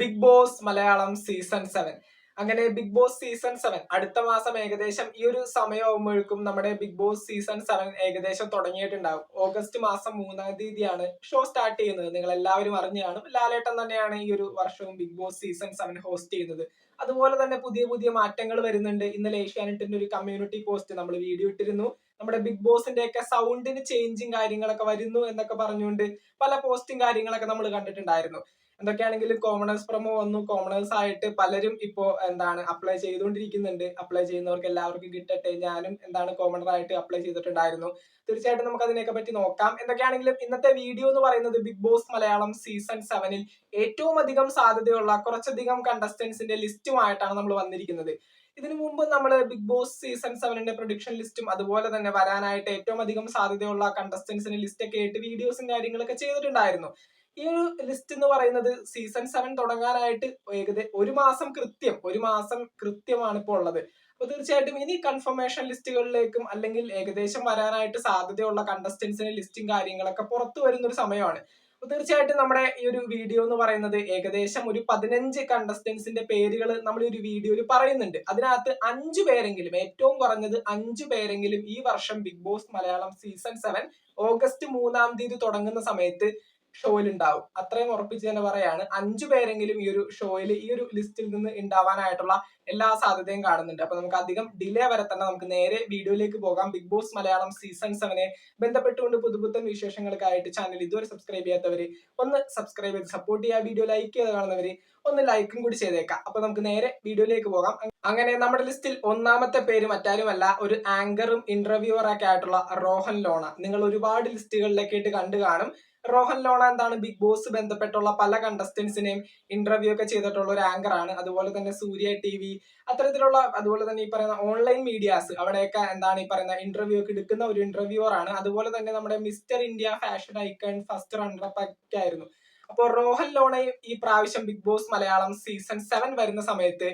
Big boss Malayalam season seven അങ്ങനെ big boss season seven അടുത്ത മാസം ഏകദേശം ഈ ഒരു സമയമാകുമ്പോഴേക്കും നമ്മുടെ ബിഗ് ബോസ് സീസൺ സെവൻ ഏകദേശം തുടങ്ങിയിട്ടുണ്ടാകും ഓഗസ്റ്റ് മാസം മൂന്നാം തീയതിയാണ് ഷോ സ്റ്റാർട്ട് ചെയ്യുന്നത്. നിങ്ങൾ എല്ലാവരും അറിഞ്ഞാണ് ലാലേട്ടൻ തന്നെയാണ് ഈ ഒരു വർഷവും big boss season seven host ചെയ്യുന്നത്. അതുപോലെ തന്നെ പുതിയ പുതിയ മാറ്റങ്ങൾ വരുന്നുണ്ട്. ഇന്നലെ ഏഷ്യാനെറ്റിന്റെ ഒരു കമ്മ്യൂണിറ്റി പോസ്റ്റ് നമ്മൾ വീഡിയോ ഇട്ടിരുന്നു. നമ്മുടെ ബിഗ് ബോസിന്റെ ഒക്കെ സൗണ്ടിന് ചേഞ്ചും കാര്യങ്ങളൊക്കെ വരുന്നു എന്നൊക്കെ പറഞ്ഞുകൊണ്ട് പല പോസ്റ്റും കാര്യങ്ങളൊക്കെ നമ്മൾ കണ്ടിട്ടുണ്ടായിരുന്നു. എന്തൊക്കെയാണെങ്കിലും കോമണേഴ്സ് പ്രൊമോ വന്നു. കോമണേഴ്സ് ആയിട്ട് പലരും ഇപ്പോ എന്താണ് അപ്ലൈ ചെയ്തുകൊണ്ടിരിക്കുന്നുണ്ട്. അപ്ലൈ ചെയ്യുന്നവർക്ക് എല്ലാവർക്കും കിട്ടട്ടെ. ഞാനും എന്താണ് കോമണർ ആയിട്ട് അപ്ലൈ ചെയ്തിട്ടുണ്ടായിരുന്നു. തീർച്ചയായിട്ടും നമുക്ക് അതിനെയൊക്കെ പറ്റി നോക്കാം. എന്തൊക്കെയാണെങ്കിലും ഇന്നത്തെ വീഡിയോ എന്ന് പറയുന്നത് ബിഗ് ബോസ് മലയാളം സീസൺ സെവനിൽ ഏറ്റവും അധികം സാധ്യതയുള്ള കുറച്ചധികം കണ്ടസ്റ്റൻസിന്റെ ലിസ്റ്റുമായിട്ടാണ് നമ്മൾ വന്നിരിക്കുന്നത്. ഇതിനു മുമ്പ് നമ്മൾ ബിഗ് ബോസ് സീസൺ സെവനിന്റെ പ്രൊഡിക്ഷൻ ലിസ്റ്റും അതുപോലെ തന്നെ വരാനായിട്ട് ഏറ്റവും അധികം സാധ്യതയുള്ള കണ്ടസ്റ്റൻസിന്റെ ലിസ്റ്റ് ഒക്കെ ആയിട്ട് വീഡിയോസും കാര്യങ്ങളൊക്കെ ചെയ്തിട്ടുണ്ടായിരുന്നു. ഈ ഒരു ലിസ്റ്റ് എന്ന് പറയുന്നത് സീസൺ സെവൻ തുടങ്ങാനായിട്ട് ഏകദേശം ഒരു മാസം കൃത്യം ഒരു മാസം കൃത്യമാണ് ഇപ്പോൾ ഉള്ളത്. അപ്പൊ തീർച്ചയായിട്ടും ഇനി കൺഫർമേഷൻ ലിസ്റ്റുകളിലേക്കും അല്ലെങ്കിൽ ഏകദേശം വരാനായിട്ട് സാധ്യതയുള്ള കണ്ടസ്റ്റൻസിന്റെ ലിസ്റ്റും കാര്യങ്ങളൊക്കെ പുറത്തു വരുന്ന ഒരു സമയമാണ്. അപ്പൊ തീർച്ചയായിട്ടും നമ്മുടെ ഈ ഒരു വീഡിയോ എന്ന് പറയുന്നത് ഏകദേശം ഒരു പതിനഞ്ച് കണ്ടസ്റ്റൻസിന്റെ പേരുകൾ നമ്മൾ ഈ ഒരു വീഡിയോയിൽ പറയുന്നുണ്ട്. അതിനകത്ത് അഞ്ചു പേരെങ്കിലും ഏറ്റവും കുറഞ്ഞത് അഞ്ചു പേരെങ്കിലും ഈ വർഷം big boss Malayalam season seven August മൂന്നാം തീയതി തുടങ്ങുന്ന സമയത്ത് ഷോയിൽ ഉണ്ടാവും. അത്രയും ഉറപ്പിച്ച് തന്നെ പറയാണ്. അഞ്ചു പേരെങ്കിലും ഈ ഒരു ഷോയിൽ ഈ ഒരു ലിസ്റ്റിൽ നിന്ന് ഉണ്ടാവാനായിട്ടുള്ള എല്ലാ സാധ്യതയും കാണുന്നുണ്ട്. അപ്പൊ നമുക്ക് അധികം ഡിലേ വരെ തന്നെ നമുക്ക് നേരെ വീഡിയോയിലേക്ക് പോകാം. ബിഗ് ബോസ് മലയാളം സീസൺ സെവനെ ബന്ധപ്പെട്ടുകൊണ്ട് പുതുപുത്തൻ വിശേഷങ്ങൾക്കായിട്ട് ചാനൽ ഇതുവരെ സബ്സ്ക്രൈബ് ചെയ്യാത്തവര് ഒന്ന് സബ്സ്ക്രൈബ് ചെയ്ത് സപ്പോർട്ട് ചെയ്യുക. വീഡിയോ ലൈക്ക് ചെയ്ത് കാണുന്നവര് ഒന്ന് ലൈക്കും കൂടി ചെയ്തേക്കാം. അപ്പൊ നമുക്ക് നേരെ വീഡിയോയിലേക്ക് പോകാം. അങ്ങനെ നമ്മുടെ ലിസ്റ്റിൽ ഒന്നാമത്തെ പേര് മറ്റാരുമല്ല ഒരു ആങ്കറും ഇന്റർവ്യൂവറൊക്കെ ആയിട്ടുള്ള റോഹൻ ലോണ. നിങ്ങൾ ഒരുപാട് ലിസ്റ്റുകളിലേക്ക് ആയിട്ട് കണ്ടു കാണും. റോഹൻ ലോണ എന്താണ് ബിഗ് ബോസ് ബന്ധപ്പെട്ടുള്ള പല കണ്ടസ്റ്റൻസിനെയും ഇന്റർവ്യൂ ഒക്കെ ചെയ്തിട്ടുള്ള ഒരു ആങ്കർ ആണ്. അതുപോലെ തന്നെ സൂര്യ ടി വി അത്തരത്തിലുള്ള അതുപോലെ തന്നെ ഈ പറയുന്ന ഓൺലൈൻ മീഡിയാസ് അവിടെയൊക്കെ എന്താണ് ഈ പറയുന്ന ഇന്റർവ്യൂ ഒക്കെ എടുക്കുന്ന ഒരു ഇന്റർവ്യൂവർ ആണ്. അതുപോലെ തന്നെ നമ്മുടെ mister India fashion icon first runner up ആയിരുന്നു. അപ്പോൾ റോഹൻ ലോണയും ഈ പ്രാവശ്യം big boss Malayalam season seven വരുന്ന സമയത്ത്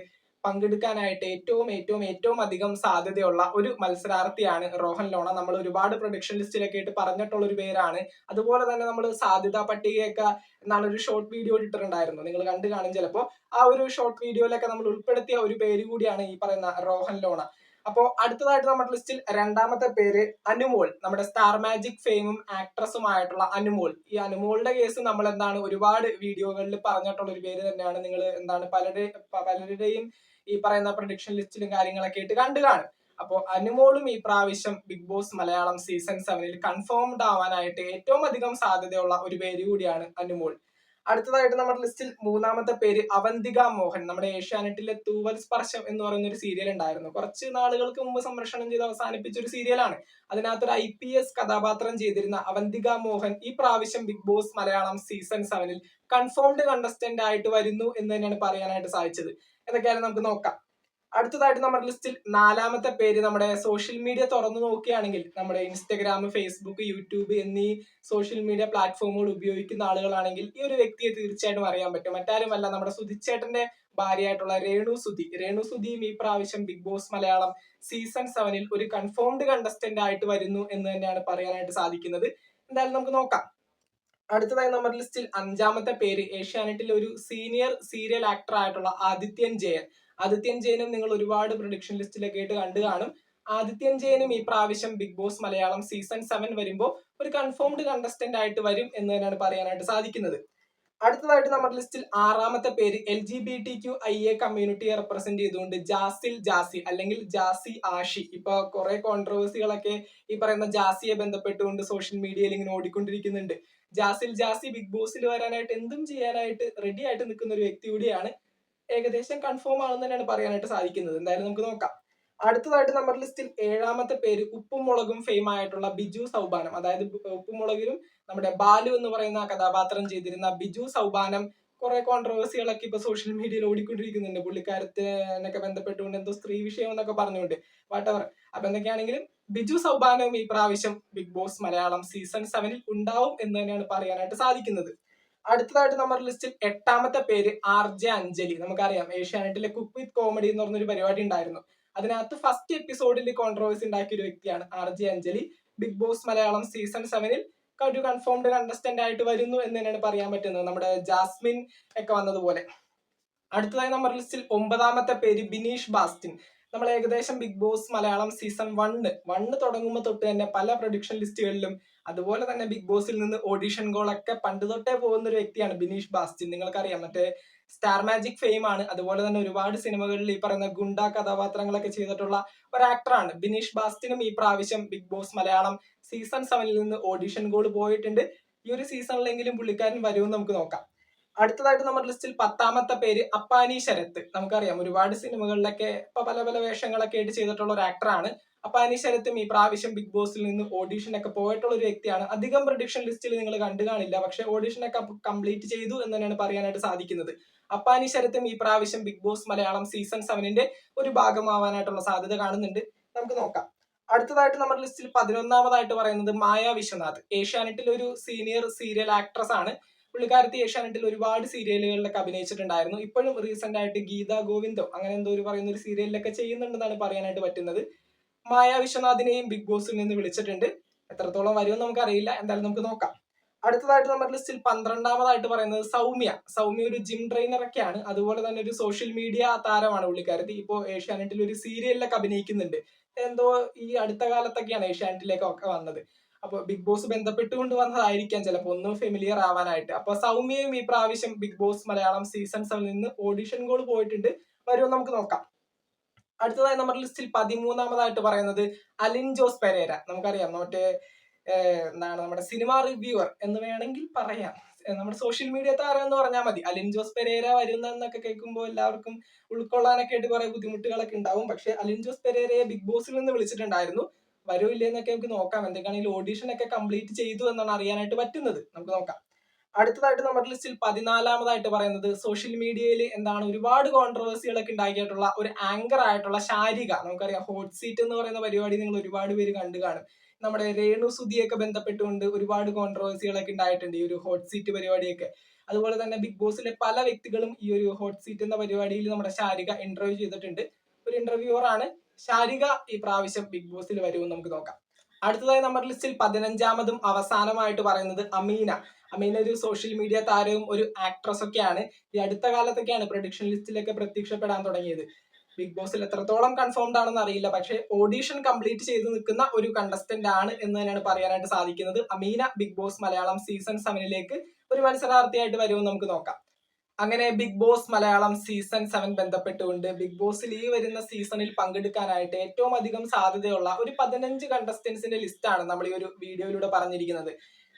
പങ്കെടുക്കാനായിട്ട് ഏറ്റവും ഏറ്റവും ഏറ്റവും അധികം സാധ്യതയുള്ള ഒരു മത്സരാർത്ഥിയാണ് റോഹൻ ലോണ. നമ്മൾ ഒരുപാട് പ്രൊഡിക്ഷൻ ലിസ്റ്റിലൊക്കെ ആയിട്ട് പറഞ്ഞിട്ടുള്ള ഒരു പേരാണ്. അതുപോലെ തന്നെ നമ്മൾ സാധ്യതാ പട്ടികയൊക്കെ എന്നാണ് ഒരു ഷോർട്ട് വീഡിയോ ഇട്ടിട്ടുണ്ടായിരുന്നു. നിങ്ങൾ കണ്ടു കാണും ചിലപ്പോൾ ആ ഒരു ഷോർട്ട് വീഡിയോയിലൊക്കെ നമ്മൾ ഉൾപ്പെടുത്തിയ ഒരു പേര് കൂടിയാണ് ഈ പറയുന്ന റോഹൻ ലോണ. അപ്പോ അടുത്തതായിട്ട് നമ്മുടെ ലിസ്റ്റിൽ രണ്ടാമത്തെ പേര് അനുമോൾ. നമ്മുടെ സ്റ്റാർ മാജിക് ഫെയിമും ആക്ട്രസുമായിട്ടുള്ള അനുമോൾ. ഈ അനുമോളുടെ കേസ് നമ്മൾ എന്താണ് ഒരുപാട് വീഡിയോകളിൽ പറഞ്ഞിട്ടുള്ള ഒരു പേര് തന്നെയാണ്. നിങ്ങൾ എന്താണ് പലരുടെ പലരുടെയും ഈ പറയുന്ന പ്രൊഡിക്ഷൻ ലിസ്റ്റിലും കാര്യങ്ങളൊക്കെ ആയിട്ട് കണ്ടു കാണും. അപ്പോൾ അനുമോളും ഈ പ്രാവശ്യം ബിഗ് ബോസ് മലയാളം സീസൺ സെവനിൽ കൺഫേംഡ് ആവാനായിട്ട് ഏറ്റവും അധികം സാധ്യതയുള്ള ഒരു പേര് കൂടിയാണ് അനുമോൾ. അടുത്തതായിട്ട് നമ്മുടെ ലിസ്റ്റിൽ മൂന്നാമത്തെ പേര് അവന്തിക മോഹൻ. നമ്മുടെ ഏഷ്യാനെറ്റിലെ തൂവൽ സ്പർശം എന്ന് പറയുന്ന ഒരു സീരിയൽ ഉണ്ടായിരുന്നു. കുറച്ച് നാളുകൾക്ക് മുമ്പ് സംരക്ഷണം ചെയ്ത് അവസാനിപ്പിച്ച ഒരു സീരിയലാണ് അതിനകത്തൊരു ഐ പി എസ് കഥാപാത്രം ചെയ്തിരുന്ന അവന്തിക മോഹൻ ഈ പ്രാവശ്യം ബിഗ് ബോസ് മലയാളം സീസൺ സെവനിൽ കൺഫേംഡ് കണ്ടസ്റ്റന്റ് ആയിട്ട് വരുന്നു എന്ന് തന്നെയാണ് പറയാനായിട്ട് സാധിച്ചത്. എന്തൊക്കെയാണ് നമുക്ക് നോക്കാം. അടുത്തതായിട്ട് നമ്മുടെ ലിസ്റ്റിൽ നാലാമത്തെ പേര് നമ്മുടെ സോഷ്യൽ മീഡിയ തുറന്നു നോക്കുകയാണെങ്കിൽ നമ്മുടെ ഇൻസ്റ്റഗ്രാം ഫേസ്ബുക്ക് യൂട്യൂബ് എന്നീ സോഷ്യൽ മീഡിയ പ്ലാറ്റ്ഫോമുകൾ ഉപയോഗിക്കുന്ന ആളുകളാണെങ്കിൽ ഈ ഒരു വ്യക്തിയെ തീർച്ചയായിട്ടും അറിയാൻ പറ്റും. മറ്റാരുമല്ല നമ്മുടെ സുധിച്ചേട്ടന്റെ ഭാര്യയായിട്ടുള്ള രേണു സുധി. രേണു സുധിയും ഈ പ്രാവശ്യം ബിഗ് ബോസ് മലയാളം സീസൺ സെവനിൽ ഒരു കൺഫേംഡ് കണ്ടസ്റ്റന്റ് ആയിട്ട് വരുന്നു എന്ന് തന്നെയാണ് പറയാനായിട്ട് സാധിക്കുന്നത്. എന്തായാലും നമുക്ക് നോക്കാം. അടുത്തതായി നമ്മുടെ ലിസ്റ്റിൽ അഞ്ചാമത്തെ പേര് ഏഷ്യാനെറ്റിൽ ഒരു സീനിയർ സീരിയൽ ആക്ടർ ആയിട്ടുള്ള ആദിത്യൻ ജയൻ. ആദിത്യൻ ജയനും നിങ്ങൾ ഒരുപാട് പ്രൊഡിക്ഷൻ ലിസ്റ്റിലൊക്കെ ആയിട്ട് കണ്ടു കാണും. ആദിത്യൻ ജയനും ഈ പ്രാവശ്യം Bigg Boss Malayalam season seven വരുമ്പോൾ ഒരു കൺഫേംഡ് കണ്ടസ്റ്റന്റ് ആയിട്ട് വരും എന്ന് തന്നെയാണ് പറയാനായിട്ട് സാധിക്കുന്നത്. അടുത്തതായിട്ട് നമ്മുടെ ലിസ്റ്റിൽ ആറാമത്തെ പേര് L G B T Q I A കമ്മ്യൂണിറ്റിയെ represent ചെയ്തുകൊണ്ട് ജാസിൽ ജാസി അല്ലെങ്കിൽ ജാസി ആഷി. ഇപ്പൊ കുറെ കോൺട്രവേഴ്സികളൊക്കെ ഈ പറയുന്ന ജാസിയെ ബന്ധപ്പെട്ടുകൊണ്ട് സോഷ്യൽ മീഡിയയിൽ ഇങ്ങനെ ഓടിക്കൊണ്ടിരിക്കുന്നുണ്ട്. ജാസിൽ ജാസി ബിഗ് ബോസിൽ വരാനായിട്ട് എന്തും ചെയ്യാനായിട്ട് റെഡി ആയിട്ട് നിൽക്കുന്ന ഒരു വ്യക്തി കൂടിയാണ്. ഏകദേശം കൺഫേം ആണെന്ന് തന്നെയാണ് പറയാനായിട്ട് സാധിക്കുന്നത്. എന്തായാലും നമുക്ക് നോക്കാം. അടുത്തതായിട്ട് നമ്മുടെ ലിസ്റ്റിൽ ഏഴാമത്തെ പേര് ഉപ്പും മുളകും ഫെയിം ആയിട്ടുള്ള ബിജു സൗബാനം. അതായത് ഉപ്പും മുളകിലും നമ്മുടെ ബാലു എന്ന് പറയുന്ന കഥാപാത്രം ചെയ്തിരുന്ന ബിജു സൗബാനം കുറെ കോൺട്രവേഴ്സികളൊക്കെ ഇപ്പൊ സോഷ്യൽ മീഡിയയിൽ ഓടിക്കൊണ്ടിരിക്കുന്നുണ്ട്. പുള്ളിക്കാരത്തിനൊക്കെ ബന്ധപ്പെട്ടുകൊണ്ട് എന്തോ സ്ത്രീ വിഷയം എന്നൊക്കെ പറഞ്ഞുകൊണ്ട്. വാട്ടവർ അപ്പൊ എന്തൊക്കെയാണെങ്കിലും ബിജു സൗബാനവും ഈ പ്രാവശ്യം ബിഗ് ബോസ് മലയാളം സീസൺ സെവനിൽ ഉണ്ടാവും എന്ന് തന്നെയാണ് പറയാനായിട്ട് സാധിക്കുന്നത്. അടുത്തതായിട്ട് നമ്മുടെ ലിസ്റ്റിൽ എട്ടാമത്തെ പേര് ആർ ജെ അഞ്ജലി. നമുക്കറിയാം ഏഷ്യാനെറ്റിലെ കുക്ക് വിത്ത് കോമഡി എന്ന് പറഞ്ഞൊരു പരിപാടി ഉണ്ടായിരുന്നു. അതിനകത്ത് ഫസ്റ്റ് എപ്പിസോഡിൽ കോൺട്രവേഴ്സി ഉണ്ടാക്കിയ ഒരു വ്യക്തിയാണ് R J Anjali. Bigg Boss Malayalam season സെവനിൽ ഒരു കൺഫേംഡ് കണ്ടസ്റ്റന്റ് ആയിട്ട് വരുന്നു എന്ന് തന്നെയാണ് പറയാൻ പറ്റുന്നത്. നമ്മുടെ ജാസ്മിൻ ഒക്കെ വന്നതുപോലെ. അടുത്തതായി നമ്മുടെ ലിസ്റ്റിൽ ഒമ്പതാമത്തെ പേര് ബിനീഷ് ബാസ്റ്റിൻ. നമ്മൾ ഏകദേശം Bigg Boss Malayalam season one one തുടങ്ങുമ്പോൾ തൊട്ട് തന്നെ പല പ്രൊഡിക്ഷൻ ലിസ്റ്റുകളിലും അതുപോലെ തന്നെ ബിഗ് ബോസിൽ നിന്ന് ഓഡിഷൻ ഗോളൊക്കെ പണ്ട് തൊട്ടേ പോകുന്ന ഒരു വ്യക്തിയാണ് ബിനീഷ് ബാസ്റ്റിൻ. നിങ്ങൾക്കറിയാം മറ്റേ സ്റ്റാർ മാജിക് ഫെയിം ആണ്. അതുപോലെ തന്നെ ഒരുപാട് സിനിമകളിൽ ഈ പറയുന്ന ഗുണ്ട കഥാപാത്രങ്ങളൊക്കെ ചെയ്തിട്ടുള്ള ഒരു ആക്ടറാണ് ബിനീഷ് ബാസ്റ്റിനും ഈ പ്രാവശ്യം ബിഗ് ബോസ് മലയാളം സീസൺ സെവനിൽ നിന്ന് ഓഡിഷൻ ഗോൾ പോയിട്ടുണ്ട്. ഈ ഒരു സീസണിലെങ്കിലും പുള്ളിക്കാരൻ വരുമെന്ന് നമുക്ക് നോക്കാം. അടുത്തതായിട്ട് നമ്മുടെ ലിസ്റ്റിൽ പത്താമത്തെ പേര് അപ്പാനി ശരത്ത്. നമുക്കറിയാം ഒരുപാട് സിനിമകളിലൊക്കെ ഇപ്പൊ പല പല വേഷങ്ങളൊക്കെ ആയിട്ട് ചെയ്തിട്ടുള്ള ഒരു ആക്ടറാണ് അപ്പാനി ശരത്തും ഈ പ്രാവശ്യം ബിഗ് ബോസിൽ നിന്ന് ഓഡീഷൻ ഒക്കെ പോയിട്ടുള്ള ഒരു വ്യക്തിയാണ്. അധികം പ്രൊഡിക്ഷൻ ലിസ്റ്റിൽ നിങ്ങൾ കണ്ടു കാണില്ല. പക്ഷെ ഓഡീഷൻ ഒക്കെ കംപ്ലീറ്റ് ചെയ്തു എന്ന് തന്നെയാണ് പറയാനായിട്ട് സാധിക്കുന്നത്. അപ്പാനി ശരത്തും ഈ പ്രാവശ്യം ബിഗ് ബോസ് മലയാളം സീസൺ സെവനിന്റെ ഒരു ഭാഗമാവാനായിട്ടുള്ള സാധ്യത കാണുന്നുണ്ട്. നമുക്ക് നോക്കാം. അടുത്തതായിട്ട് നമ്മുടെ ലിസ്റ്റിൽ പതിനൊന്നാമതായിട്ട് പറയുന്നത് മായ വിശ്വനാഥ്. ഏഷ്യാനെറ്റിൽ ഒരു സീനിയർ സീരിയൽ ആക്ട്രസ് ആണ്. പുള്ളിക്കാരത്തി ഏഷ്യാനെറ്റിൽ ഒരുപാട് സീരിയലുകളിലൊക്കെ അഭിനയിച്ചിട്ടുണ്ടായിരുന്നു. ഇപ്പോഴും റീസെന്റ് ആയിട്ട് ഗീത ഗോവിന്ദോ അങ്ങനെ എന്തോ ഒരു പറയുന്ന ഒരു സീരിയലിലൊക്കെ ചെയ്യുന്നുണ്ടെന്നാണ് പറയാനായിട്ട് പറ്റുന്നത്. മായ വിശ്വനാഥിനെയും ബിഗ് ബോസിൽ നിന്ന് വിളിച്ചിട്ടുണ്ട്. എത്രത്തോളം വരുമെന്ന് നമുക്കറിയില്ല. എന്തായാലും നമുക്ക് നോക്കാം. അടുത്തതായിട്ട് നമ്മുടെ ലിസ്റ്റിൽ പന്ത്രണ്ടാമതായിട്ട് പറയുന്നത് സൗമ്യ. സൗമ്യ ഒരു ജിം ട്രെയിനർ ഒക്കെയാണ്. അതുപോലെ തന്നെ ഒരു സോഷ്യൽ മീഡിയ താരമാണ് പുള്ളിക്കാരത്തി. ഇപ്പോൾ ഏഷ്യാനെറ്റിൽ ഒരു സീരിയലിലൊക്കെ അഭിനയിക്കുന്നുണ്ട്. എന്തോ ഈ അടുത്ത കാലത്തൊക്കെയാണ് ഏഷ്യാനെറ്റിലേക്കൊക്കെ വന്നത്. അപ്പൊ ബിഗ് ബോസ് ബന്ധപ്പെട്ടുകൊണ്ട് വന്നതായിരിക്കാം ചിലപ്പോൾ ഒന്ന് ഫെമിലിയർ ആവാനായിട്ട്. അപ്പൊ സൗമ്യയും ഈ പ്രാവശ്യം ബിഗ് ബോസ് മലയാളം സീസൺ സെവനിൽ നിന്ന് ഓഡിഷൻ ഗോൾ പോയിട്ടുണ്ട്. വരുമോ നമുക്ക് നോക്കാം. അടുത്തതായി നമ്മുടെ ലിസ്റ്റിൽ പതിമൂന്നാമതായിട്ട് പറയുന്നത് അലിൻ ജോസ് പെരേര. നമുക്കറിയാം മറ്റേ എന്താണ് നമ്മുടെ സിനിമ റിവ്യൂവർ എന്ന് വേണമെങ്കിൽ പറയാം. നമ്മുടെ സോഷ്യൽ മീഡിയ താരം എന്ന് പറഞ്ഞാൽ മതി. അലിൻ ജോസ് പെരേര വരുന്ന എന്നൊക്കെ കേൾക്കുമ്പോൾ എല്ലാവർക്കും ഉൾക്കൊള്ളാനൊക്കെ ആയിട്ട് കുറെ ബുദ്ധിമുട്ടുകളൊക്കെ ഉണ്ടാവും. പക്ഷെ അലിൻ ജോസ് പെരേരയെ ബിഗ് ബോസിൽ നിന്ന് വിളിച്ചിട്ടുണ്ടായിരുന്നു. വരൂല്ലേ എന്നൊക്കെ നമുക്ക് നോക്കാം. എന്തൊക്കെയാണെങ്കിലും ഓഡിഷൻ ഒക്കെ കംപ്ലീറ്റ് ചെയ്തു എന്നാണ് അറിയാനായിട്ട് പറ്റുന്നത്. നമുക്ക് നോക്കാം. അടുത്തതായിട്ട് നമ്മുടെ ലിസ്റ്റിൽ പതിനാലാമതായിട്ട് പറയുന്നത് സോഷ്യൽ മീഡിയയിൽ എന്താണ് ഒരുപാട് കോൺട്രവേഴ്സികളൊക്കെ ഉണ്ടാക്കിയിട്ടുള്ള ഒരു ആങ്കർ ആയിട്ടുള്ള ശാരിക. നമുക്കറിയാം ഹോട്ട് സീറ്റ് എന്ന് പറയുന്ന പരിപാടി നിങ്ങൾ ഒരുപാട് പേര് കണ്ടു കാണും. നമ്മുടെ രേണു സുധിയൊക്കെ ബന്ധപ്പെട്ടുകൊണ്ട് ഒരുപാട് കോൺട്രവേഴ്സികളൊക്കെ ഉണ്ടായിട്ടുണ്ട് ഈ ഒരു ഹോട്ട് സീറ്റ് പരിപാടിയൊക്കെ. അതുപോലെ തന്നെ ബിഗ് ബോസിലെ പല വ്യക്തികളും ഈ ഒരു ഹോട്ട് സീറ്റ് എന്ന പരിപാടിയിൽ നമ്മുടെ ശാരിക ഇന്റർവ്യൂ ചെയ്തിട്ടുണ്ട്. ഒരു ഇന്റർവ്യൂവർ ആണ്. ശാരിക ഈ പ്രാവശ്യം ബിഗ് ബോസിൽ വരുമെന്ന് നമുക്ക് നോക്കാം. അടുത്തതായി നമ്മുടെ ലിസ്റ്റിൽ പതിനഞ്ചാമതും അവസാനമായിട്ട് പറയുന്നത് അമീന. അമീന ഒരു സോഷ്യൽ മീഡിയ താരവും ഒരു ആക്ട്രസ് ഒക്കെയാണ്. ഈ അടുത്ത കാലത്തൊക്കെയാണ് പ്രൊഡിക്ഷൻ ലിസ്റ്റിലൊക്കെ പ്രത്യക്ഷപ്പെടാൻ തുടങ്ങിയത്. ബിഗ് ബോസിൽ എത്രത്തോളം കൺഫേംഡ് ആണെന്ന് അറിയില്ല. പക്ഷേ ഓഡീഷൻ കംപ്ലീറ്റ് ചെയ്ത് നിൽക്കുന്ന ഒരു കണ്ടസ്റ്റന്റ് ആണ് എന്ന് തന്നെയാണ് പറയാനായിട്ട് സാധിക്കുന്നത്. Ameena Bigg Boss Malayalam season സെവനിലേക്ക് ഒരു മത്സരാർത്ഥിയായിട്ട് വരുമെന്ന് നമുക്ക് നോക്കാം. അങ്ങനെ Bigg Boss Malayalam season seven ബന്ധപ്പെട്ടുകൊണ്ട് ബിഗ് ബോസിൽ ഈ വരുന്ന സീസണിൽ പങ്കെടുക്കാനായിട്ട് ഏറ്റവും അധികം സാധ്യതയുള്ള ഒരു പതിനഞ്ച് കണ്ടസ്റ്റൻസിന്റെ ലിസ്റ്റാണ് നമ്മൾ ഈ ഒരു വീഡിയോയിലൂടെ പറഞ്ഞിരിക്കുന്നത്.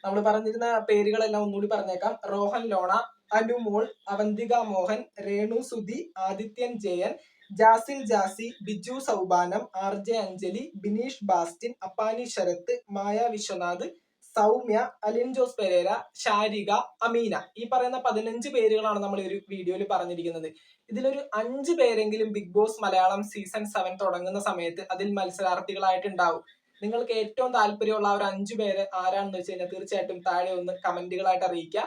നമ്മൾ പറഞ്ഞിരുന്ന പേരുകളെല്ലാം ഒന്നുകൂടി പറഞ്ഞേക്കാം. Rohan Lona Anumol Avantika Mohan Renu Sudhi Adithyan Jayan Jasil Jasi Biju Saubanam R J Anjali Bineesh Bastin Appani Sharath Maya Vishwanath Soumya Alin Jose Pereira Sharika Ameena. ഈ പറയുന്ന പതിനഞ്ച് പേരുകളാണ് നമ്മൾ ഒരു വീഡിയോയിൽ പറഞ്ഞിരിക്കുന്നത്. ഇതിലൊരു അഞ്ച് പേരെങ്കിലും Bigg Boss Malayalam season seven തുടങ്ങുന്ന സമയത്ത് അതിൽ മത്സരാർത്ഥികളായിട്ട് ഉണ്ടാവും നിങ്ങൾക്ക് ഏറ്റവും താല്പര്യമുള്ള ഒരു അഞ്ചു പേര് ആരാണെന്ന് വെച്ച് കഴിഞ്ഞാൽ തീർച്ചയായിട്ടും താഴെ ഒന്ന് കമന്റുകളായിട്ട് അറിയിക്കുക.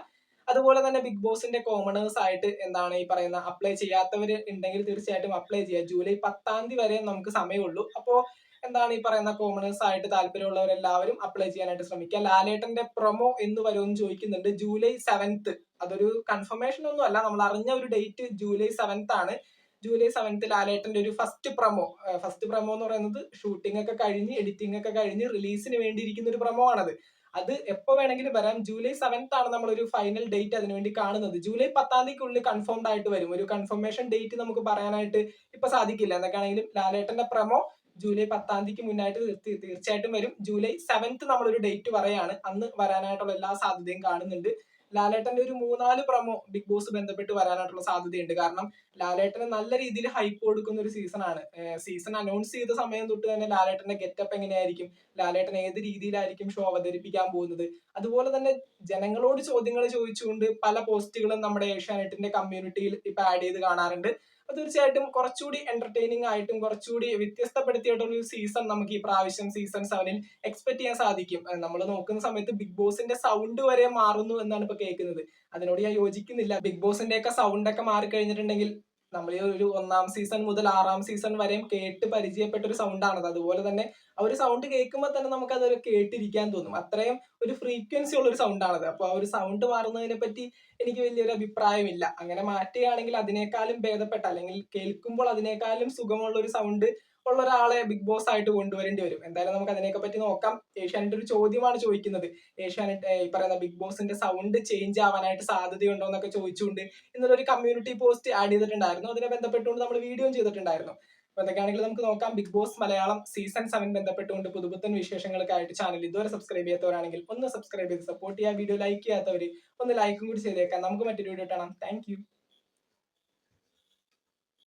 അതുപോലെ തന്നെ ബിഗ് ബോസിന്റെ കോമണേഴ്സ് ആയിട്ട് എന്താണ് ഈ പറയുന്ന അപ്ലൈ ചെയ്യാത്തവർ ഉണ്ടെങ്കിൽ തീർച്ചയായിട്ടും അപ്ലൈ ചെയ്യുക. ജൂലൈ പത്താം തീയതി വരെ നമുക്ക് സമയമുള്ളൂ. അപ്പോൾ എന്താണ് ഈ പറയുന്ന കോമണേഴ്സ് ആയിട്ട് താല്പര്യമുള്ളവരെല്ലാവരും അപ്ലൈ ചെയ്യാനായിട്ട് ശ്രമിക്കുക. ലാലേട്ടന്റെ പ്രൊമോ എന്ന് വരുമെന്ന് ചോദിക്കുന്നുണ്ട്. ജൂലൈ സെവൻത്ത് അതൊരു കൺഫർമേഷൻ ഒന്നും അല്ല. നമ്മൾ അറിഞ്ഞ ഒരു ഡേറ്റ് ജൂലൈ സെവൻത്ത് ആണ്. ജൂലൈ സെവൻത്ത് ലാലേട്ടന്റെ ഒരു ഫസ്റ്റ് പ്രൊമോ ഫസ്റ്റ് പ്രൊമോ എന്ന് പറയുന്നത് ഷൂട്ടിംഗ് ഒക്കെ കഴിഞ്ഞ് എഡിറ്റിംഗ് ഒക്കെ കഴിഞ്ഞ് റിലീസിന് വേണ്ടിയിരിക്കുന്ന ഒരു പ്രൊമോ ആണത്. അത് എപ്പോ വേണമെങ്കിലും വരാം. ജൂലൈ സെവൻത്ത് ആണ് നമ്മൾ ഒരു ഫൈനൽ ഡേറ്റ് അതിനുവേണ്ടി കാണുന്നത്. ജൂലൈ പത്താം തീയതിക്കുള്ളിൽ കൺഫേംഡ് ആയിട്ട് വരും. ഒരു കൺഫർമേഷൻ ഡേറ്റ് നമുക്ക് പറയാനായിട്ട് ഇപ്പൊ സാധിക്കില്ല. എന്തൊക്കെയാണെങ്കിലും ലാലേട്ടന്റെ പ്രമോ ജൂലൈ പത്താം തീയതിക്ക് മുന്നായിട്ട് തീർച്ചയായിട്ടും വരും. ജൂലൈ സെവൻത്ത് നമ്മളൊരു ഡേറ്റ് പറയാണ് അന്ന് വരാനായിട്ടുള്ള എല്ലാ സാധ്യതയും കാണുന്നുണ്ട്. ലാലേട്ടന്റെ ഒരു മൂന്നാൽ പ്രമോ ബിഗ് ബോസ് ബന്ധപ്പെട്ട് വരാനായിട്ടുള്ള സാധ്യതയുണ്ട്. കാരണം ലാലേട്ടന് നല്ല രീതിയിൽ ഹൈപ്പ് കൊടുക്കുന്ന ഒരു സീസൺ ആണ്. സീസൺ അനൗൺസ് ചെയ്ത സമയം തൊട്ട് തന്നെ ലാലേട്ടന്റെ ഗെറ്റപ്പ് എങ്ങനെയായിരിക്കും? ലാലേട്ടൻ ഏത് രീതിയിലായിരിക്കും ഷോ അവതരിപ്പിക്കാൻ പോകുന്നത്? അതുപോലെ തന്നെ ജനങ്ങളോട് ചോദ്യങ്ങൾ ചോദിച്ചുകൊണ്ട് പല പോസ്റ്റുകളും നമ്മുടെ ഏഷ്യാനെറ്റിന്റെ കമ്മ്യൂണിറ്റിയിൽ ഇപ്പൊ ആഡ് ചെയ്ത് കാണാറുണ്ട്. അപ്പൊ തീർച്ചയായിട്ടും കുറച്ചുകൂടി എന്റർടൈനിങ് ആയിട്ടും കുറച്ചുകൂടി വ്യത്യസ്തപ്പെടുത്തിയിട്ടുള്ള ഒരു സീസൺ നമുക്ക് ഈ പ്രാവശ്യം സീസൺ സെവനിൽ എക്സ്പെക്ട് ചെയ്യാൻ സാധിക്കും. നമ്മൾ നോക്കുന്ന സമയത്ത് ബിഗ് ബോസിന്റെ സൗണ്ട് വരെ മാറുന്നു എന്നാണ് ഇപ്പൊ കേൾക്കുന്നത്. അതിനോട് ഞാൻ യോജിക്കുന്നില്ല. ബിഗ് ബോസിന്റെ ഒക്കെ സൗണ്ട് ഒക്കെ മാറി കഴിഞ്ഞിട്ടുണ്ടെങ്കിൽ നമ്മൾ ഒരു ഒന്നാം സീസൺ മുതൽ ആറാം സീസൺ വരെയും കേട്ട് പരിചയപ്പെട്ട ഒരു സൗണ്ടാണത് അതുപോലെ തന്നെ ആ ഒരു സൗണ്ട് കേൾക്കുമ്പോൾ തന്നെ നമുക്ക് അതൊരു കേട്ടിരിക്കാൻ തോന്നും. അത്രയും ഒരു ഫ്രീക്വൻസി ഉള്ള ഒരു സൗണ്ട് ആണത്. അപ്പോൾ ആ ഒരു സൗണ്ട് മാറുന്നതിനെ പറ്റി എനിക്ക് വലിയൊരു അഭിപ്രായമില്ല. അങ്ങനെ മാറ്റുകയാണെങ്കിൽ അതിനേക്കാളും ഭേദപ്പെട്ട അല്ലെങ്കിൽ കേൾക്കുമ്പോൾ അതിനേക്കാളും സുഖമുള്ള ഒരു സൗണ്ട് ഉള്ള ഒരാളെ ബിഗ് ബോസ് ആയിട്ട് കൊണ്ടുവരേണ്ടി വരും. എന്തായാലും നമുക്ക് അതിനെയൊക്കെ പറ്റി നോക്കാം. ഏഷ്യാനെറ്റ് ഒരു ചോദ്യമാണ് ചോദിക്കുന്നത്. ഏഷ്യാനെറ്റ് ഈ പറയുന്ന ബിഗ് ബോസിന്റെ സൗണ്ട് ചേഞ്ച് ആവാനായിട്ട് സാധ്യതയുണ്ടോ എന്നൊക്കെ ചോദിച്ചുകൊണ്ട് ഇന്നലെ ഒരു കമ്മ്യൂണിറ്റി പോസ്റ്റ് ആഡ് ചെയ്തിട്ടുണ്ടായിരുന്നു. അതിനെ ബന്ധപ്പെട്ടുകൊണ്ട് നമ്മൾ വീഡിയോ ചെയ്തിട്ടുണ്ടായിരുന്നു. അപ്പൊ എന്തൊക്കെയാണെങ്കിലും നമുക്ക് നോക്കാം. Bigg Boss Malayalam season seven ബന്ധപ്പെട്ടുകൊണ്ട് പുതുപുത്തൻ വിശേഷങ്ങൾക്കായിട്ട് ചാനൽ ഇതുവരെ സബ്സ്ക്രൈബ് ചെയ്യാത്തവരാണെങ്കിൽ ഒന്ന് സബ്സ്ക്രൈബ് ചെയ്ത് സപ്പോർട്ട് ചെയ്യുക വീഡിയോ ലൈക്ക് ചെയ്യാത്തവർ ഒന്ന് ലൈക്കും കൂടി ചെയ്തേക്കാം. നമുക്ക് മറ്റൊരു വീഡിയോ കാണാം. താങ്ക്